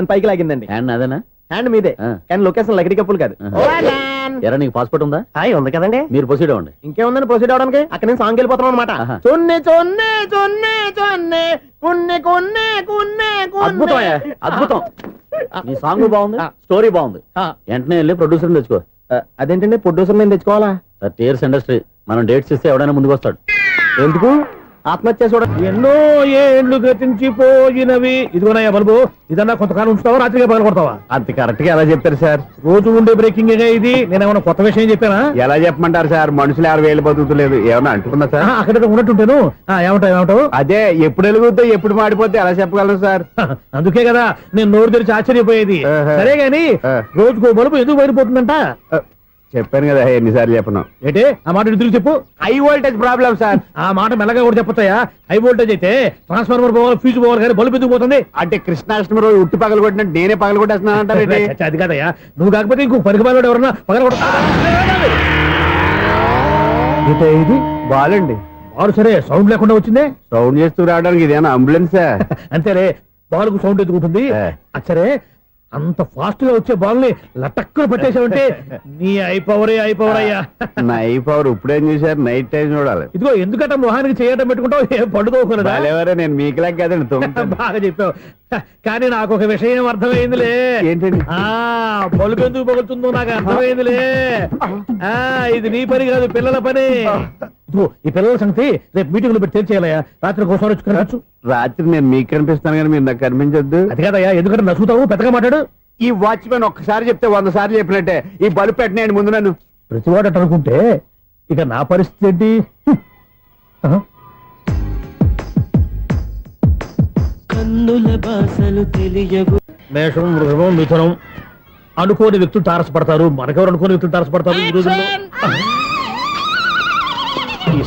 అని పైకి లాగిందండి. హ్యాండ్ అదేనా? హ్యాండ్ మీదే. ఆ. కానీ లొకేషన్ లగడి కప్పులు కాదు. ఆహా. ఎరా నీకు పాస్పోర్ట్ ఉందా? హాయ్ ఉంది కదండి. మీరు ప్రొసీడ్ అవ్వండి. ఇంకేముందని ప్రొసీడ్ అవడానికి? అక్కడ నేను సాంగ్ వెళ్ళిపోతున్నాం అనమాట ఆహా. చున్ని చున్ని చున్ని చున్ని కున్ని కున్ని కున్ని అద్భుతం అయ్యా, అద్భుతం. నీ సాంగ్ బాగుంది ఆ. స్టోరీ బాగుంది. ఆ. వెంటనే వెళ్ళి ప్రొడ్యూసర్ తెచ్చుకో. అదేంటండి? ప్రొడ్యూసర్ నేను తెచ్చుకోవాలా? థర్టీ ఇయర్స్ ఇండస్ట్రీ మనం డేట్స్ ఇస్తే ఎవడైనా ముందుకు వస్తాడు ఎందుకు? ఆత్మహత్య చూడండి ఎన్నో ఏండ్లు గతించిపోయినవి. ఇదిగోనయ్యా బల్బు ఇదన్నా కొంతకాలం ఉంచుతావా రాత్రిగా పగల కొడతావా? అంత కరెక్ట్గా ఎలా చెప్పారు సార్? రోజు ఉండే బ్రేకింగ్ ఇది? నేనేమన్నా కొత్త విషయం చెప్పానా? ఎలా చెప్పమంటారు సార్? మనుషులు ఎవరు వేలు బతుకుతలేదు. ఏమన్నా అంటున్నా సార్? అక్కడ ఉన్నట్టుంటాను. ఏమంటావు ఏమంటావు? అదే ఎప్పుడు వెలుగుతో ఎప్పుడు మాడిపోతే ఎలా చెప్పగలను సార్? అందుకే కదా నేను నోరు తెరిచి ఆశ్చర్యపోయేది. సరే గాని. రోజుకో బలుపు ఎందుకు బయటపోతుందంట చెప్పాను కదా ఎన్నిసార్లు చెప్పను. ఏంటే? ఆ మాట ఇద్దరు చెప్పు. హై వోల్టేజ్ ప్రాబ్లం సార్ ఆ మాట మెల్లగా కూడా చెప్పొచ్చాయా హై వోల్టేజ్ అయితే ట్రాన్స్ఫార్మర్ పోవాలి ఫ్యూజ్ పోవాలి కానీ బల్బు ఎందుకు పోతుంది? అంటే కృష్ణాష్టమి రోజు ఉట్టి పగలు కొట్టినట్టు నేనే పగలు కొట్టేస్తున్నాను చచ్చా, అది కాదయ్యా. నువ్వు కాకపోతే ఇంకో పనికి బాలోడు ఎవరన్నా పగల ఇది? బాలండి. బాలు సరే సౌండ్ లేకుండా వచ్చిందే? సౌండ్ చేస్తూ రావడానికి ఇదేనా అంబులెన్సా? అంతేలే బాల్కు సౌండ్ ఎదుగుతుంది ఏ. అంత ఫాస్ట్గా వచ్చే బాల్ని లటక్కున పట్టేసావంటే నీ ఐ పవరే ఐ పవర్ అయ్యా. నైఫ్ అవర్ ఇప్పుడేం చూసారు నైట్ టైం చూడాలి. ఇదిగో ఎందుకంటే మొహానికి చేయడం పెట్టుకుంటావు? ఏం పండుకోకూడదా బాలేవరే నేను మీకులా కదండి బాగా చెప్పావు. కానీ నాకు ఒక విషయం అర్థమైందిలే. ఏంటండి? ఆ బలుపు ఎందుకు పగులుతుందో నాకు అర్థమైందిలే. ఆ ఇది నీ పని కాదు పిల్లల పని. ఇదిగో, ఈ పిల్లల సంగతి రేపు మీటింగ్లో పెట్టి తెరిచేయాలయ్యా రాత్రి ఒకసారి వచ్చి కనవచ్చు రాత్రి నేను మీకు కనిపిస్తాను కానీ మీరు నాకు కనిపించొద్దు. అది కాదయ్యా ఎందుకంటే నచ్చుతావు పెద్దగా మాట్లాడు. ఈ వాచ్మెన్ ఒక్కసారి చెప్తే వంద సార్లు చెప్పినట్టే. ఈ బల్బు పెట్టినాయండి ముందు నన్ను. ప్రతివాడు అట్ట అనుకుంటే ఇక నా పరిస్థితి ఏంటి? కన్నుల బాసలు తెలియవు. మేషం వృషభం మిథునం అనుకోని వ్యక్తులు తారసపడతారు. మనకెవరు అనుకోని వ్యక్తులు తారసపడతారు ఈ రోజుల్లో?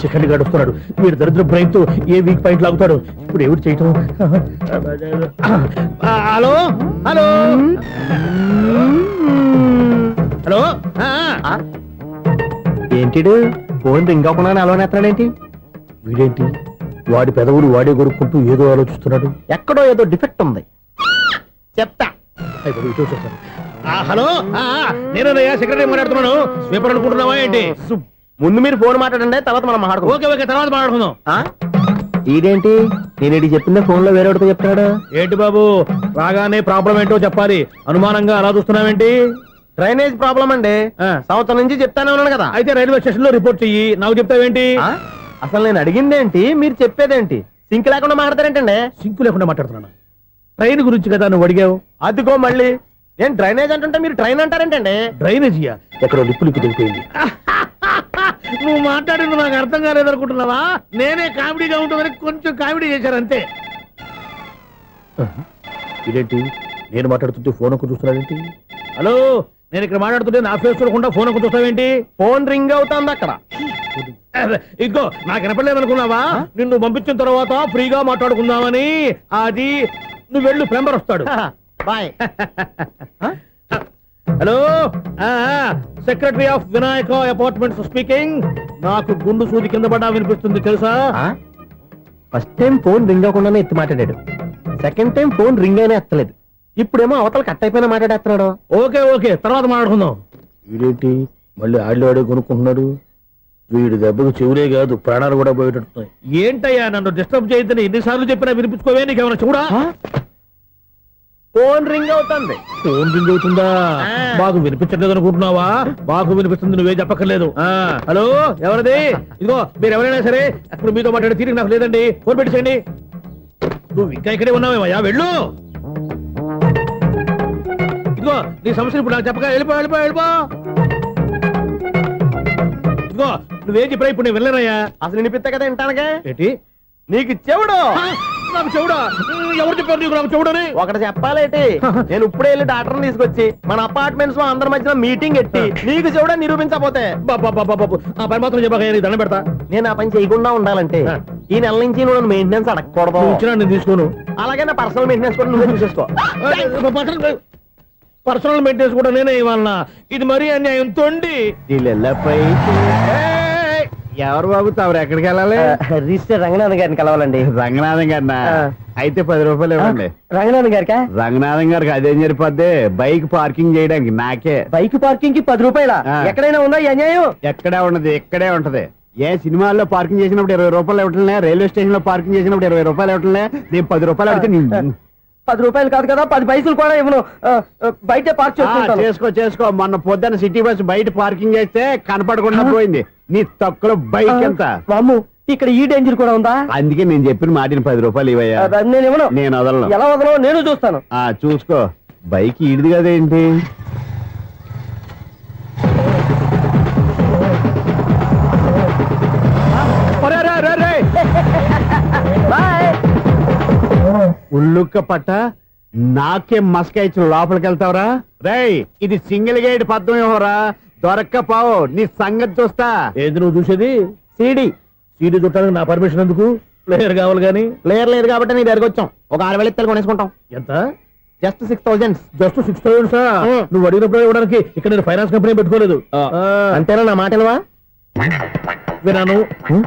ఈ గడుపుతున్నాడు. గడుస్తున్నాడు వీడు దరిద్ర బ్రెయిన్తో ఏ వీక్ పాయింట్ లాగుతాడు ఇప్పుడు ఎవరు చేయటం? హలో? హలో? హలో? ఏంటిడు? ఫోన్ రింగ్ అవ్వకుండా అలవనేస్తున్నాడేంటి వీడేంటి? వాడి పెదవులు వాడే కొడుకుంటూ ఏదో ఆలోచిస్తున్నాడు. ఎక్కడో ఏదో డిఫెక్ట్ ఉంది. చెప్తా. ఆ, హలో? ఆ, నేనయ్యా సెక్రటరీ మాట్లాడుతున్నాను. స్వీపర్ అనుకుంటున్నావా ఏంటి? ముందు మీరు ఫోన్ మాట్లాడండి తర్వాత మనం మాట్లాడుకో ఓకే ఓకే తర్వాత మాట్లాడుకుందాం. ఇదేంటి నేను ఇది చెప్పిందే ఫోన్లో వేరే వాడితో చెప్తున్నాడు. ఏంటి బాబు? రాగానే ప్రాబ్లం ఏంటో చెప్పాలి. అనుమానంగా అలా చూస్తున్నావేంటి? డ్రైనేజ్ ప్రాబ్లం అండి. ఆ. సంవత్సరం నుంచి చెప్తానే ఉన్నాను కదా. అయితే రైల్వే స్టేషన్లో రిపోర్ట్ చెయ్యి. నాకు చెప్తావేంటి? అసలు నేను అడిగిందేంటి? మీరు చెప్పేదేంటి? సింక్ లేకుండా మాట్లాడతారేంటండి? సింకు లేకుండా మాట్లాడుతున్నాను? ట్రైన్ గురించి కదా నువ్వు అడిగావు? అదిగో మళ్ళీ. నేను డ్రైనేజ్ అంటుంటే మీరు ట్రైన్ అంటారేంటండి? డ్రైనేజీయా? ఎక్కడో లిప్పు దిగిపోయింది. నువ్వు మాట్లాడింది నాకు అర్థం కాలేదనుకుంటున్నావా నేనే కామెడీగా ఉంటుందని కొంచెం కామెడీ చేశారు అంతే. ఇదేంటి? నేను మాట్లాడుతుంటే ఫోన్ ఒక చూస్తున్నావేంటి? హలో నేను ఇక్కడ మాట్లాడుతుంటే నా ఫేస్ చూడకుండా ఫోన్ ఒక చూస్తావేంటి? ఫోన్ రింగ్ అవుతుంది అక్కడ. ఇంకో నాకు వినపడలేదు అనుకున్నావా? నిన్ను పంపించిన తర్వాత ఫ్రీగా మాట్లాడుకుందామని. అది నువ్వు వెళ్ళు ప్లంబర్ వస్తాడు. Bye. Hello secretary of Vinayaka apartments speaking నాకు గుండు సూది కింద పడ్డా వినిపిస్తుంది తెలుసా? ఫస్ట్ టైం ఫోన్ రింగ్ అవ్వకుండానే ఎత్తి మాట్లాడాడు. సెకండ్ టైం ఫోన్ రింగ్ అయినా ఎత్తలేదు. ఇప్పుడేమో అవతల కట్ అయిపోయినా మాట్లాడేస్తున్నాడు. Okay okay. తర్వాత మాట్లాడుకుందాం. వీడేంటి? మళ్ళీ ఆడిలో ఆడే కొనుక్కుంటున్నాడు? వీడి దెబ్బకు చెవులే కాదు ప్రాణాలు కూడా పోయేటట్టున్నాయి. ఏంటయ్యా నన్ను డిస్టర్బ్ చేయొద్దని ఎన్నిసార్లు చెప్పినా వినిపించుకోవే? నీకేమైనా చూడా ఫోన్ రింగ్ అవుతుంది. ఫోన్ రింగ్ అవుతుందా. మాకు వినిపించట్లేదు అనుకుంటున్నావా? మాకు వినిపిస్తుంది నువ్వే చెప్పక్కర్లేదు. హలో ఎవరిది? ఇదిగో మీరు ఎవరైనా సరే అప్పుడు మీతో మాట్లాడే తీరిక నాకు లేదండి. ఫోన్ పెట్టేసేయండి నువ్వు ఇంకా ఇక్కడే ఉన్నావేమయ్యా? వెళ్ళు. ఇదిగో నీ సమస్యలు ఇప్పుడు నాకు చెప్పక వెళ్ళిపో వెళ్ళిపో వెళ్ళిపో. ఇదిగో నువ్వేం చెప్పరా ఇప్పుడు నేను వెళ్ళానయ్యా అసలు వినిపిస్తా కదా వింటానగా ఏంటి? నీకు చెవుడు. నాకు చెవుడా ఎవరు చెప్పారు నీకు నాకు చెవుడని ఒకటి చెప్పాలేటి? నేను ఇప్పుడే వెళ్ళి డాక్టర్ తీసుకొచ్చి మన అపార్ట్మెంట్స్లో అందరి మధ్యన మీటింగ్ ఎట్టి నీకు చెవుడా నిరూపించకపోతే. బాబా బాబా బాబు ఆ పని మాత్రం చెప్పక నీకు దండం పెడతా. నేను ఆ పని చేయకుండా ఉండాలంటే. ఈ నెల నుంచి నువ్వు మెయింటెనెన్స్ అడగకూడదు. ఇచ్చినా నేను తీసుకోను. అలాగే నా పర్సనల్ మెయింటెనెన్స్ కూడా నువ్వే చూసేసుకో. పర్సనల్ మెయింటెనెన్స్ కూడా నేనే ఇవ్వాలన్నా. ఇది మరీ అన్యాయం తొండి. ఏయ్! ఎవరు బాబు తమరు ఎక్కడికి వెళ్ళాలి? రిజిస్టర్ రంగనాథన్ గారిని కలవాలండి. రంగనాథం గారినా? ఆ. అయితే పది రూపాయలు ఇవ్వండి. రంగనాథన్ గారికా? రంగనాథం గారికి అదేం సరిపోద్ది బైక్ పార్కింగ్ చేయడానికి నాకే. బైక్ పార్కింగ్కి పది రూపాయల? ఆ. ఎక్కడైనా ఉందా ఈ అన్యాయం? ఎక్కడే ఉన్నది ఇక్కడే ఉంటది. ఏ సినిమాల్లో పార్కింగ్ చేసినప్పుడు ఇరవై రూపాయలు ఇవ్వట్లే రైల్వే స్టేషన్లో పార్కింగ్ చేసినప్పుడు ఇరవై రూపాయలు ఇవ్వట్లే నేను పది రూపాయలు అడిగితే నీ- పది రూపాయలు కాదు కదా పది పైసలు కూడా ఇవ్వను. ఆ, ఆ, బయటే పార్క్ ఆ, చేసుకుంటాను. చేసుకో చేసుకో. మొన్న పొద్దున్న సిటీ బస్ బయట పార్కింగ్ చేస్తే కనపడకుండా పోయింది. నీ తక్కువ బైక్ ఎంత వామ్ము ఇక్కడ ఈ డేంజర్ కూడా ఉందా? అందుకే నేను చెప్పిన మాటిని పది రూపాయలు ఇవ్వయ్యా. ఆ, నేను ఇవ్వను. నేను వదలను. ఎలా వదలో నేను చూస్తాను. ఆ చూసుకో. బైక్ ఈడిది కదేంటి రే, రే, రే. ఉల్లుక్క పట్ట నాకే మస్క లోపలికి వెళ్తావరా? రేయ్ ఇది సింగిల్ గేట్ పద్మం ఇవ్వరా దొరక్క పావు నీ సంగతి చూస్తా ఏది నువ్వు చూసేది? సిడి. సీడీ చుట్టానికి నా పర్మిషన్ ఎందుకు? ప్లేయర్ కావాలి గానీ ప్లేయర్ లేదు కాబట్టి నీ దగ్గరకు వచ్చాం. ఒక ఆరు వేలు ఇత్తలు కొనేసుకుంటాం. ఎంత? Just six thousand just six thousand sir. నువ్వు అడిగినప్పుడు ఇవ్వడానికి ఇక్కడ నేను ఫైనాన్స్ కంపెనీ పెట్టుకోలేదు. అంతేనా నా మాటలువా? వినాను.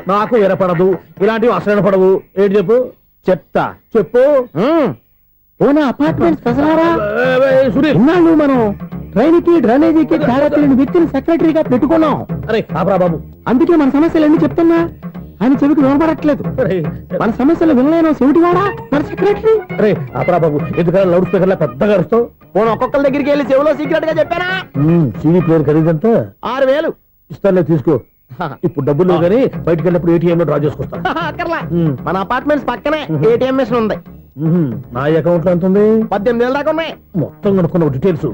నాకు వినపడదు. ఇలాంటివి అసలు వినపడవు ఏంటి చెప్పు? చెప్తా. చెప్పు. ఓనా ఇన్నాళ్ళు మనం. ట్రైన్కి డ్రైనేజీకి తేడా తెలియని వ్యక్తిని సెక్రటరీగా పెట్టుకున్నాం. అరే ఆపరా బాబు. అందుకే మన సమస్యలు ఎన్ని చెప్తున్నా ఆయన చెవికి వినపడట్లేదు అరే, మన సమస్యలు వినలేను చెవిటివాడా మన సెక్రటరీ. అరే ఆపరా బాబు. ఎందుకన్నా లౌడ్ స్పీకర్ లా పెద్దగా అరుస్తావు? పోను ఒక్కొక్కరి దగ్గరికి వెళ్ళి చెవిలో సీక్రెట్గా చెప్పానా? సీడీ ప్లేయర్ ఖరీదంతా? ఆరు వేలు. ఇస్తానులే తీసుకో. ఇప్పుడు డబ్బులు కానీ బయటకు వెళ్ళినప్పుడు ఏటీఎం లో డ్రా చేసుకొస్తా. అక్కర్లా. మన అపార్ట్మెంట్స్ పక్కనే ఏటీఎం మిషన్ ఉంది. నా అకౌంట్లో ఎంత ఉంది? పద్దెనిమిది వేల దాకా ఉన్నాయి. మొత్తం కనుక్కున్న డీటెయిల్స్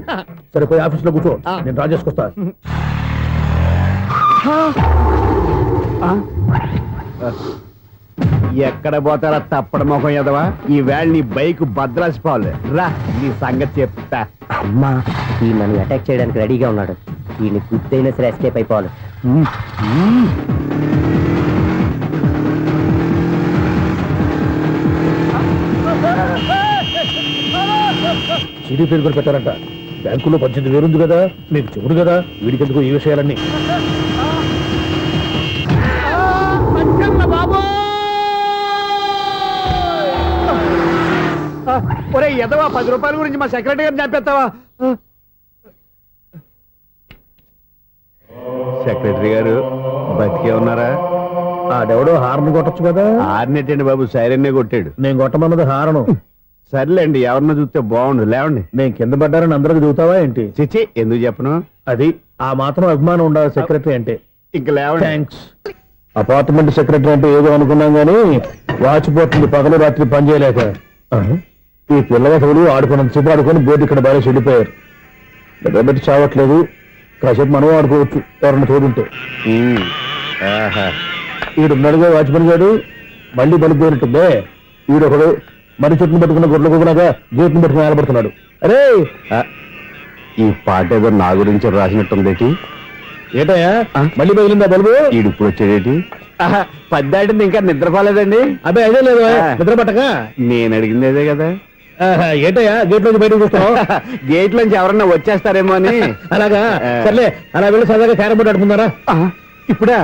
సరే పోయి ఆఫీస్లో కూర్చో. నేను డ్రా చేసుకొస్తా ఎక్కడ పోతారా తప్పడ మొఖం ఎదవా? ఈ వేళ నీ బైక్ భద్రాసి పాలు రా నీ సంగతి చెప్తా. అమ్మా ఈ నన్ను అటాక్ చేయడానికి రెడీగా ఉన్నాడు. వీడిని గుద్దైనా సరే ఎస్కేప్ అయిపోవాలి. సీడీ పేరు కూడా పెట్టారంట. బ్యాంకులో పద్దెనిమిది వేలు ఉంది కదా మీకు చెవుడు కదా వీడికెందుకు ఈ విషయాలన్నీ? ఒరే ఎదవా పది రూపాయల గురించి మా సెక్రటరీ గారిని చంపేస్తావా? సెక్రటరీ గారు బతికే ఉన్నారా? ఆడెవడో హార్న్ కొట్టచ్చు కదా. ఆరినట్టండి బాబు సైరన్నే కొట్టాడు. నేను కొట్టమన్నది హారను. సర్లేండి ఎవరన్నా చూస్తే బాగుండు. లేవండి. నేను కింద పడ్డారని అందరికి చూతావా ఏంటి? చిచి ఎందుకు చెప్పను? అది ఆ మాత్రం అభిమానం ఉండాలి సెక్రటరీ అంటే. ఇంక లేవండి. థ్యాంక్స్ అపార్ట్మెంట్ సెక్రటరీ అంటే ఏదో అనుకున్నాం గానీ వాచ్ పోతుంది పగలు రాత్రి పని చేయలేక ఈ పిల్లవసలు ఆడుకున్నంత సేపు ఆడుకొని బోర్డు ఇక్కడ బాగా చెడిపోయారు. నిద్రబెట్టి చావట్లేదు. కాసేపు మనం ఆడుకోవచ్చు ఎవరన్నా తోడుంటే ఉమ్. ఆహా. ఈడున్నాడుగా వాచ్మెన్ గారు మళ్ళీ బలిపోయినట్టుందే ఈడొకడు మరి చెట్టును పట్టుకున్న గొడ్ల కుక్కలాగా గేట్ను పట్టుకుని ఆడబడుతున్నాడు అరే! ఈ పాట ఏదో నా గురించి రాసినట్టుంది ఏటయ్యా? మళ్ళీ బయలుందా బలుబు? ఈడు ఇప్పుడు వచ్చేదేటి పద్దాటింది ఇంకా నిద్రపోలేదండి. అదే అదే లేదు. నిద్ర పట్టక? నేను అడిగింది అదే కదా. ఏటయ్యా? గేట్ నుంచి బయటకు చూస్తున్నావు గేట్ నుంచి ఎవరన్నా వచ్చేస్తారేమో అని. అలాగా. సర్లే అలా వెళ్ళి సరదాగా క్యారం బోర్డు ఆడుకుందారా ఇప్పుడా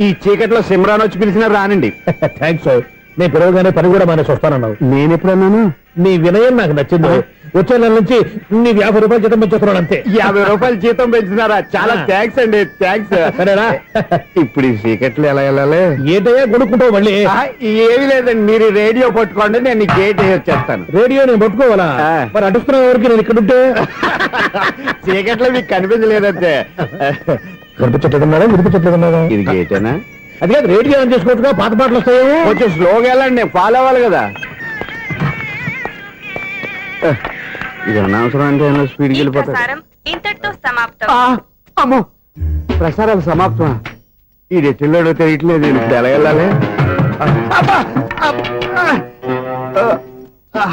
ఈ చీకట్లో సిమ్రాన్ వచ్చి పిలిచినా రానండి. థ్యాంక్స్ నేను పిలవగానే పని కూడా మానేసి వస్తానన్నావు. నేను ఎప్పుడన్నాను నీ వినయం నాకు నచ్చింది. వచ్చే నెల నుంచి నీ యాభై రూపాయలు జీతం పెంచుతున్నాడు అంతే. యాభై రూపాయలు జీతం పెంచినారా చాలా. థ్యాంక్స్ అండి థ్యాంక్స్ సరేనా? ఇప్పుడు ఈ చీకట్లు ఎలా వెళ్ళాలి? ఏంటయ్యా కొనుక్కుంటావు మళ్ళీ? ఏమీ లేదండి మీరు రేడియో పట్టుకోండి నేను గేట్ వచ్చేస్తాను. రేడియో నేను పట్టుకోవాలా. మరి అడుస్తున్న వరకు నేను ఇక్కడ ఉంటే? చీకట్లో మీకు కనిపించలేదంటే కనిపించట్లేదన్నారా వినిపించట్లేదన్నారా ఇది గేటేనా? అది కాదు రేడియో ఆన్ చేసుకోవచ్చుగా పాత పాటలు వస్తాయేమో కొంచెం స్లోగా వెళ్ళండి ఫాలో అవ్వాలి కదా ఇది అనవసరం అంటే స్పీడ్కి ఈ వెళ్ళిపోతాడు ప్రసారం ఇంతటితో సమాప్తం ఆ, అమ్మో ప్రసారాలు సమాప్తం ఈ రెట్టిల్లోడో తెలియట్లేదు నేను ఇప్పుడు ఎలా వెళ్ళాలి అబ్బా! అబ్బా! ఆ! ఆ!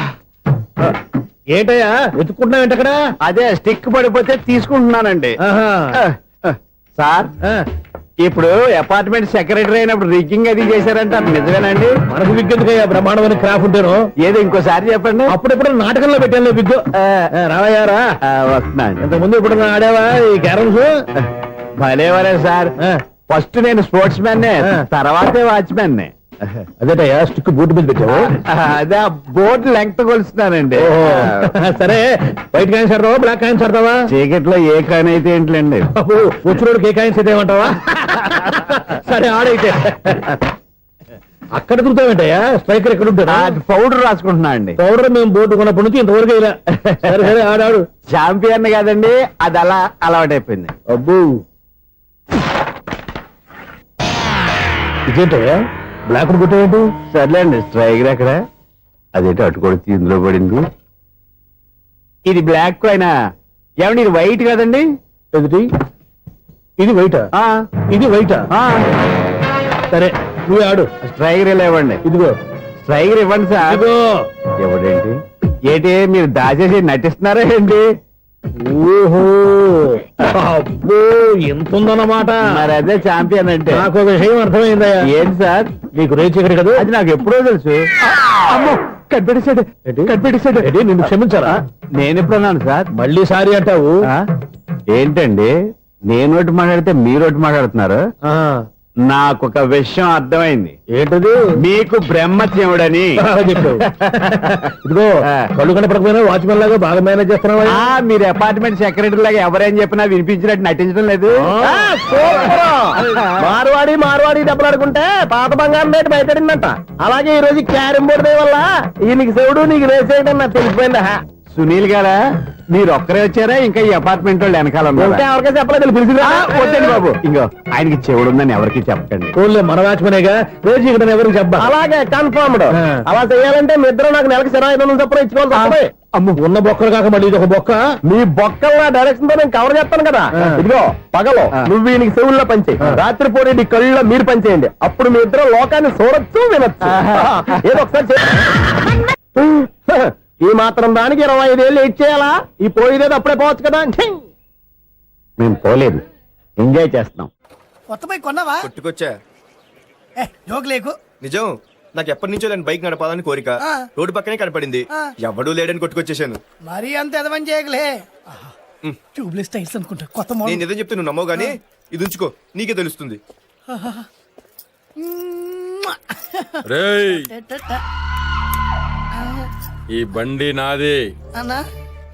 ఏంటయ్యా వెతుక్కుంటున్నావు ఏంటక్కడ అదే స్టిక్ పడిపోతే తీసుకుంటున్నానండి ఆహా. ఆ, ఆ. సార్ ఆ, ఇప్పుడు అపార్ట్మెంట్ సెక్రటరీ అయినప్పుడు రిగ్గింగ్ అది చేశారంట నిజమేనండి? మనకు విగ్గెందుకయ్యా బ్రహ్మాండమైన క్రాఫ్ ఉంటేను? ఏదో ఇంకోసారి చెప్పండి. అప్పుడెప్పుడు నాటకంలో పెట్టాను బిగ్గు రావయ్యారా ఆ, వస్తున్నాను ఇంత ముందు ఇప్పుడు ఆడావా ఈ క్యారమ్స్? భలేవరే సార్. ఫస్ట్ నేను స్పోర్ట్స్ మ్యాన్. తర్వాతే వాచ్మెన్ అదేటయ్యా స్టిక్ బూట్ మీద పెట్టావు? అదే ఆ బోర్డు లెంగ్త్ కొలుస్తున్నానండి. సరే వైట్ కాయిన్స్ ఆడతావా బ్లాక్ కాయిన్స్ ఆడతావా చీకట్లో ఏ కాని అయితే ఏంట్లేండి? బాబు వచ్చినోడు ఏ కాయిన్స్ అయితే ఏమంటావా సరే ఆడైతే. అక్కడ దొరుకుతావేంటయ్యా స్ట్రైకర్ ఎక్కడ ఉంటాడా? పౌడర్ రాసుకుంటున్నా అండి. పౌడర్ మేము బోర్డు కొన్నప్పటి నుంచి ఇంతవరకు ఇలా సరే సరే ఆడాడు చాంపియన్ కదండి అది అలా అలవాటైపోయింది. అబ్బు. ఇదేంటయ్యా? బ్లాక్ కొట్టేయండి. సర్లేండి స్ట్రైకర్ ఎక్కడ అదేంటి అటుకొడితే ఇందులో పడింది. ఇది బ్లాక్ అయినా. ఏమండి ఇది వైట్ కదండి? ఎదుటి ఇది వైటా ఆ, ఇది వైటా ఆ, సరే నువ్వే ఆడు. స్ట్రైకర్ ఇలా ఇవ్వండి ఇదిగో. స్ట్రైకర్ ఇవ్వండి సార్. ఇదిగో. ఎవడేంటి? ఏంటి మీరు దాచేసి నటిస్తున్నారా ఏంటి? ఓహో అబ్బో ఎంత ఉందన్నమాట మరి అదే చాంపియన్ అంటే. నాకు ఒక విషయం అర్థమైందయ్యా ఏంటి సార్? నీకు రేచి ఇక్కడ కదా? అది నాకు ఎప్పుడో తెలుసు. అమ్మో కనిపెట్టేశాడు. కనిపెట్టేశాడు. ఏంటి నిన్ను క్షమించారా నేను ఎప్పుడన్నాను సార్? మళ్ళీ సారీ అంటావు? ఏంటండి? నేను ఒకటి మాట్లాడితే మీరు ఒకటి మాట్లాడుతున్నారు. ఆ, నాకు ఒక విషయం అర్థమైంది. ఏంటది? మీకు బ్రహ్మత్యముడని చెప్పావు. ఇదిగో ఆ. కళ్ళు కనపడకపోయినా వాచ్మెన్ లాగా బాగా మేనేజ్ చేస్తున్నావా? మీరు అపార్ట్మెంట్ సెక్రటరీ లాగా ఎవరేం చెప్పినా వినిపించినట్టు నటించడం లేదు. మార్వాడి మార్వాడి దెబ్బలాడుకుంటే పాత బంగారం రేటు బయటడిందంట అలాగే ఈ రోజు క్యారం బోర్డు వల్ల ఈయనకి శివుడు నీకు రేసేయడం నాకు తెలిసిపోయిందా. సునీల్ గారా మీరు ఒక్కరే వచ్చారా? ఇంకా ఈ అపార్ట్మెంట్ వాళ్ళు వెనకాల? ఎవరికైనా చెప్పలేదు? వద్దండి బాబు. ఇంకో ఆయనకి చెవుడు ఉందని ఎవరికి చెప్పకండి. ఫోన్లే మన వాచ్మెనేగా రేచి ఇక్కడ ఎవరికి చెప్పా అలాగే కన్ఫర్మ్డ్. అలా చేయాలంటే మీ ఇద్దరు నాకు నెలకి ఇరవై ఐదు వందలు చొప్పున ఇచ్చుకోవాలి. అమ్మ ఉన్న బొక్కలు కాక మళ్ళీ ఇది ఒక బొక్క. మీ బొక్కల డైరెక్షన్తో నేను కవర్ చేస్తాను కదా. ఇదిగో పగలు. నువ్వు ఈయనకి చెవుల్లో పంచేయి ఆ. రాత్రి పూట నీ కళ్ళలో మీరు పంచేయండి అప్పుడు మీ ఇద్దరు లోకాన్ని చూడొచ్చు వినొచ్చు. ఏదో ఒకసారి. ఈ మాత్రం దానికి ఇరవై ఐదేళ్ళు ఎయిట్ చేయాలా? ఈ పోయేదేది అప్పుడే పోవచ్చు కదా! మేము పోలేదు. ఎంజాయ్ చేస్తున్నాం. కొత్త బైక్ కొన్నావా? కొట్టుకొచ్చా? ఏ జోక్ లేకు. నిజం. నాకు ఎప్పటి నుంచో నేను బైక్ నడపాలని కోరిక. రోడ్డు పక్కనే కనపడింది. ఎవడూ లేడని కొట్టుకొచ్చేసాను మరీ అంత ఎదవని చేయగలే ట్యూబ్లెస్ టైర్స్ అనుకుంటా. కొత్త నేను నిజం చెప్తే నువ్వు నమ్మవు గానీ ఇది ఉంచుకో. నీకే తెలుస్తుంది. రేయ్. ఈ బండి నాది. అన్నా?